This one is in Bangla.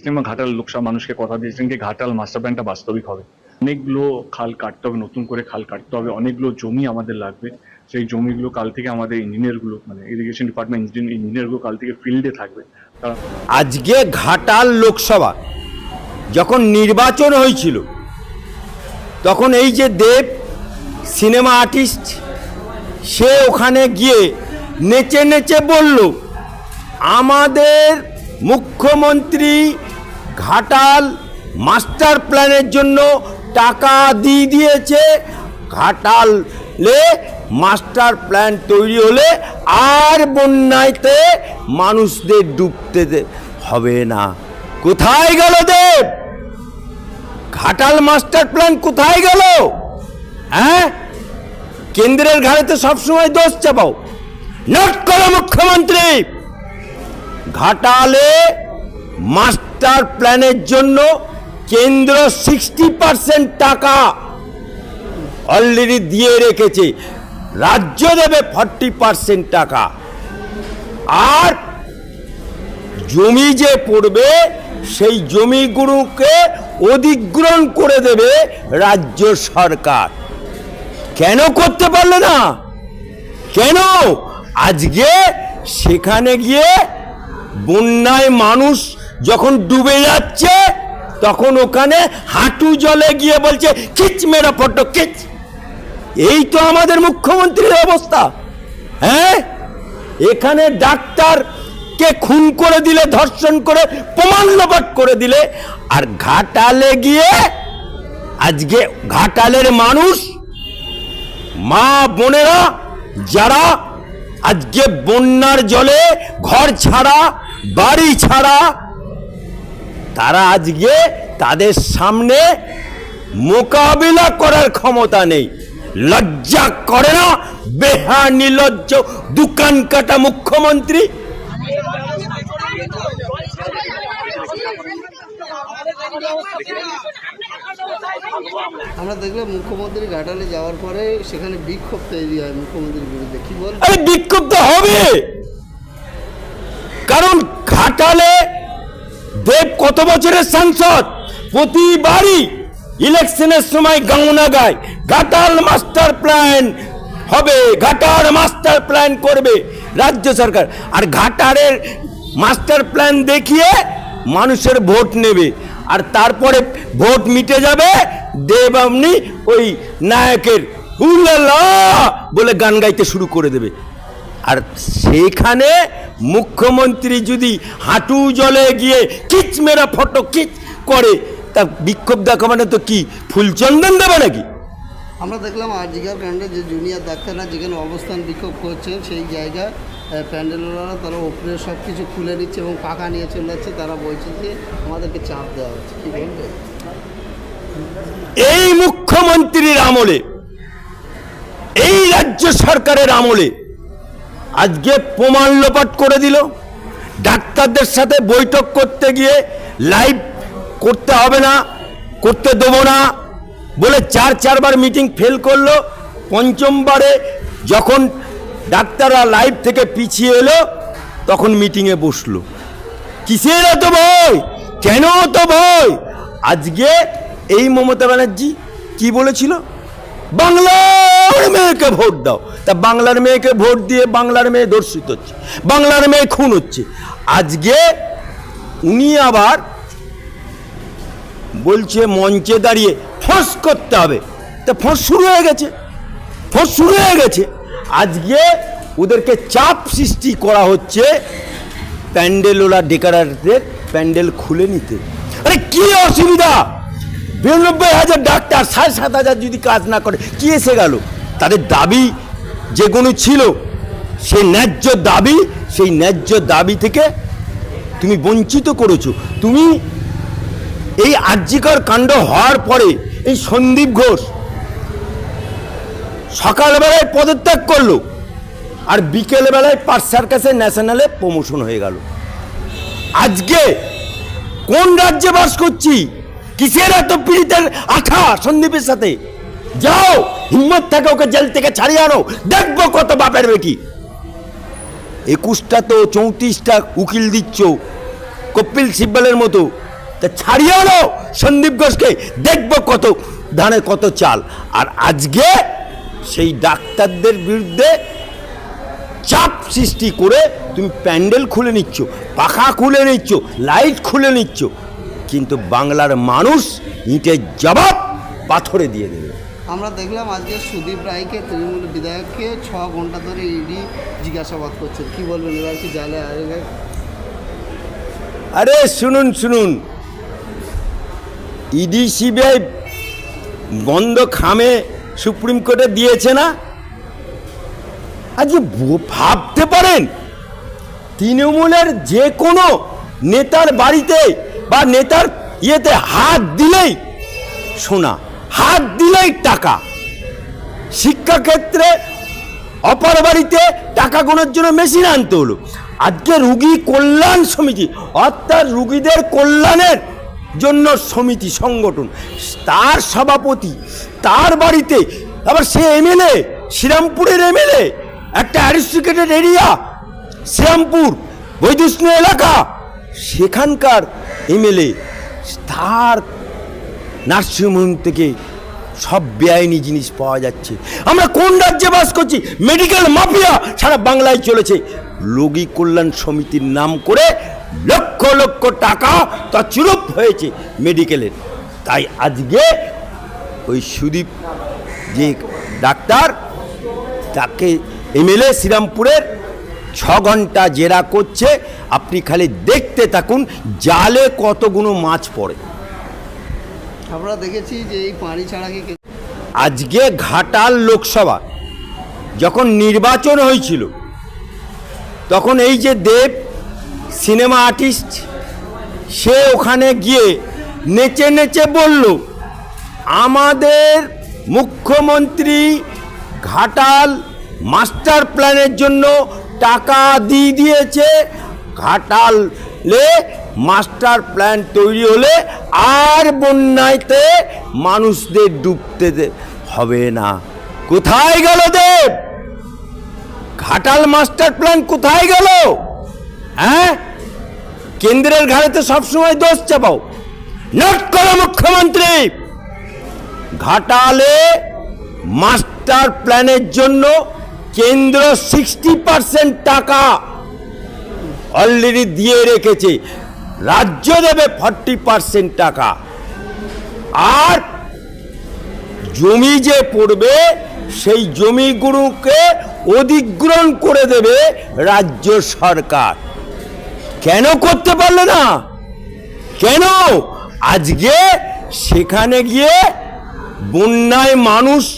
সিনেমা ঘাটাল লোকসভা মানুষকে কথা দিয়েছেন যে ঘাটাল মাস্টার প্ল্যানটা বাস্তবিক হবে। অনেকগুলো খাল কাটতে হবে, নতুন করে খাল কাটতে হবে, অনেকগুলো জমি আমাদের লাগবে। সেই জমিগুলো কাল থেকে আমাদের ইঞ্জিনিয়ারগুলো মানে ইরিগেশন ডিপার্টমেন্ট ইঞ্জিনিয়ারগুলো কাল থেকে ফিল্ডে থাকবে। আজকে ঘাটাল লোকসভা যখন নির্বাচন হয়েছিল, তখন এই যে দেব সিনেমা আর্টিস্ট সে ওখানে গিয়ে নেচে নেচে বলল, আমাদের মুখ্যমন্ত্রী ঘাটাল মাস্টার প্ল্যানের জন্য টাকা দিয়ে দিয়েছে। ঘাটালে মাস্টার প্ল্যান তৈরি হলে আর বন্যাইতে মানুষদের ডুবতে হবে না। কোথায় গেল দেব? ঘাটাল মাস্টার প্ল্যান কোথায় গেল? হ্যাঁ? কেন্দ্রের ঘাড়েতে সবসময় দোষ চাপাও। নোট করো মুখ্যমন্ত্রী! ঘাটালে মাস্টার প্ল্যানের জন্য কেন্দ্র সিক্সটি পার্সেন্ট টাকা অলরেডি দিয়ে রেখেছে। রাজ্য দেবে ফর্টি পার্সেন্ট টাকা। আর জমি যে পড়বে, সেই জমিগুলোকে অধিগ্রহণ করে দেবে রাজ্য সরকার। কেন করতে পারলে না? কেন? আজকে সেখানে গিয়ে বন্যায় মানুষ যখন ডুবে যাচ্ছে, তখন ওখানে হাঁটু জলে গিয়ে বলছে, খিচ মেরা ফটো খিচ। এই তো আমাদের মুখ্যমন্ত্রীর অবস্থা হ্যাঁ? এখানে ডাক্তারকে খুন করে দিলে, ধর্ষণ করে, প্রমাণ করে দিলে, আর ঘাটালে গিয়ে, আজকে ঘাটালের মানুষ, মা বোনেরা, যারা আজকে বন্যার জলে ঘর ছাড়া, বাড়ি ছাড়া তারা আজকে তাদের সামনে মোকাবিলা করার ক্ষমতা নেই। লজ্জা করে না? বেহা নির্লজ্জ দোকান কাটা মুখ্যমন্ত্রী? আমরা দেখলাম মুখ্যমন্ত্রী ঘাটালে যাওয়ার পরে সেখানে বিক্ষোভ তৈরি হয় মুখ্যমন্ত্রীর বিরুদ্ধে। কি বল আরে বিক্ষোভ তো হবে কারণ ঘাটালে দেব কত বছরের সাংসদ? প্রতিবারই ইলেকশনের সময় গাউনা গায় ঘাটাল মাস্টার প্ল্যান হবে ঘাটার মাস্টার প্ল্যান করবে রাজ্য সরকার। আর ঘাটারের মাস্টার প্ল্যান দেখিয়ে মানুষের ভোট নেবে। আর তারপরে ভোট মিটে যাবে, দেব আপনি ওই নায়কের উল্লাল্লাহ বলে গান গাইতে শুরু করে দেবে। আর সেইখানে মুখ্যমন্ত্রী যদি হাঁটু জলে গিয়ে কিচ মেরা ফটো কিচ করে তা বিক্ষোভ দেখা মানে তো কি? ফুলচন্দন দেবে নাকি? আমরা দেখলাম আজিকার কাণ্ডে যে জুনিয়র ডাক্তাররা যেখানে অবস্থান বিক্ষোভ করছেন সেই জায়গায় আহ, প্যান্ডেলওয়ালারা তারা ওপরে সব কিছু খুলে নিচ্ছে এবং পাকা নিয়ে চলে যাচ্ছে তারা বলছে যে আমাদেরকে চাপ দেওয়া হচ্ছে। কি বলবে? এই মুখ্যমন্ত্রীর আমলে এই রাজ্য সরকারের আমলে আজকে প্রমাণ লোপাট করে দিল। ডাক্তারদের সাথে বৈঠক করতে গিয়ে লাইভ করতে হবে না, করতে দেবো না বলে চার চারবার মিটিং ফেল করল। পঞ্চমবারে যখন ডাক্তাররা লাইভ থেকে পিছিয়ে এলো, তখন মিটিংয়ে বসল। কিসের এত ভয়? কেন তো ভয়? আজকে এই মমতা ব্যানার্জি কি বলেছিল? বাংলার মেয়েকে ভোট দাও। তা বাংলার মেয়েকে ভোট দিয়ে বাংলার মেয়ে দর্শিত হচ্ছে, বাংলার মেয়ে খুন হচ্ছে। আজকে উনি আবার বলছে, মঞ্চে দাঁড়িয়ে ফোঁস করতে হবে। তা ফোঁস শুরু হয়ে গেছে, ফোঁস শুরু হয়ে গেছে। আজকে ওদেরকে চাপ সৃষ্টি করা হচ্ছে প্যান্ডেল ওরা ডেকারারদের প্যান্ডেল খুলে নিতে। আরে কি অসুবিধা? বিরানব্বই হাজার ডাক্তার, সাড়ে সাত হাজার যদি কাজ না করে, কি এসে গেল? তাদের দাবি যেগুলো ছিল, সেই ন্যায্য দাবি, সেই ন্যায্য দাবি থেকে তুমি বঞ্চিত করেছ। তুমি এই আর্যিকর কাণ্ড হওয়ার পরে এই সন্দীপ ঘোষ সকালবেলায় পদত্যাগ করল আর বিকেলবেলায় পার্ট সার্কাসের ন্যাশনালে প্রমোশন হয়ে গেল। আজকে কোন রাজ্যে বাস করছি? কিসের এত পীড়িতের আঠা সন্দীপের সাথে? যাও, হিম্মত থাকে ওকে জেল থেকে ছাড়িয়ে আনো। দেখব কত বাপের বেটি। একুশটা তো চৌত্রিশটা উকিল দিচ্ছ, কপিল সিব্বলের মতো। তা ছাড়িয়ে আনো, সন্দীপ ঘোষকে। দেখব কত, ধানে কত চাল। আর আজকে সেই ডাক্তারদের বিরুদ্ধে চাপ সৃষ্টি করে তুমি প্যান্ডেল খুলে নিচ্ছ, পাখা খুলে নিচ্ছ, লাইট খুলে নিচ্ছ। কিন্তু বাংলার মানুষ ইটের জবাব পাথরে দিয়ে দেবে। আমরা দেখলাম আজকে সুদীপ রায়কে, তৃণমূল বিধায়ককে ছ ঘণ্টা ধরে ইডি জিজ্ঞাসাবাদ করছে। কি বলবেন এবার কি জালে আর শুনুন শুনুন। ইডি সিবিআই বন্ধ খামে সুপ্রিম কোর্টে দিয়েছে না? আজকে ভাবতে পারেন, তৃণমূলের যে কোনো নেতার বাড়িতে বা নেতার ইয়েতে হাত দিলেই শোনা। হাত দিলেই টাকা। শিক্ষাক্ষেত্রে অপর বাড়িতে টাকা গোনার জন্য মেশিন আনতে হলো। আজকে রুগী কল্যাণ সমিতি, অর্থাৎ রুগীদের কল্যাণের জন্য সমিতি সংগঠন, তার সভাপতি, তার বাড়িতে, আবার সে এমএলএ, শ্রীরামপুরের এমএলএ, একটা অ্যারিস্টিকেটেড এরিয়া শ্রীরামপুর বৈদুষ্ণ এলাকা, সেখানকার এমএলএ, তার নার্সিংহোম থেকে সব বেআইনি জিনিস পাওয়া যাচ্ছে। আমরা কোন রাজ্যে বাস করছি? মেডিকেল মাফিয়া সারা বাংলায় চলেছে। রোগী কল্যাণ সমিতির নাম করে লক্ষ লক্ষ টাকা তছরূপ হয়েছে মেডিকেলের। তাই আজকে ওই সুদীপ যে ডাক্তার, তাকে এমএলএ শ্রীরামপুরের ছ ঘণ্টা জেরা করছে। আপনি খালি দেখতে থাকুন, জালে কতগুলো মাছ পড়ে। আমরা দেখেছি যে এই পানি ছাড়াকে কে- আজকে ঘাটাল লোকসভা যখন নির্বাচন হয়েছিল, তখন এই যে দেব সিনেমা আর্টিস্ট, সে ওখানে গিয়ে নেচে নেচে বলল, আমাদের মুখ্যমন্ত্রী ঘাটাল মাস্টার প্ল্যানের জন্য টাকা দিয়ে দিয়েছে। ঘাটালে মাস্টার প্ল্যান তৈরি হলে আর বন্যাইতে মানুষদের ডুবতে হবে না। কোথায় গেল দেব? ঘাটাল মাস্টার প্ল্যান কোথায় গেল? হ্যাঁ? কেন্দ্রের ঘাড়ে তো সবসময় দোষ চাপাও। নোট করো মুখ্যমন্ত্রী! ঘাটালে মাস্টার প্ল্যানের জন্য কেন্দ্র সিক্সটি পার্সেন্ট টাকা অলরেডি দিয়ে রেখেছে। রাজ্য দেবে ফর্টি পার্সেন্ট টাকা। আর জমি যে পড়বে, সেই জমিগুলোকে অধিগ্রহণ করে দেবে রাজ্য সরকার। কেন করতে পারলে না? কেন? আজকে সেখানে গিয়ে বন্যায় মানুষ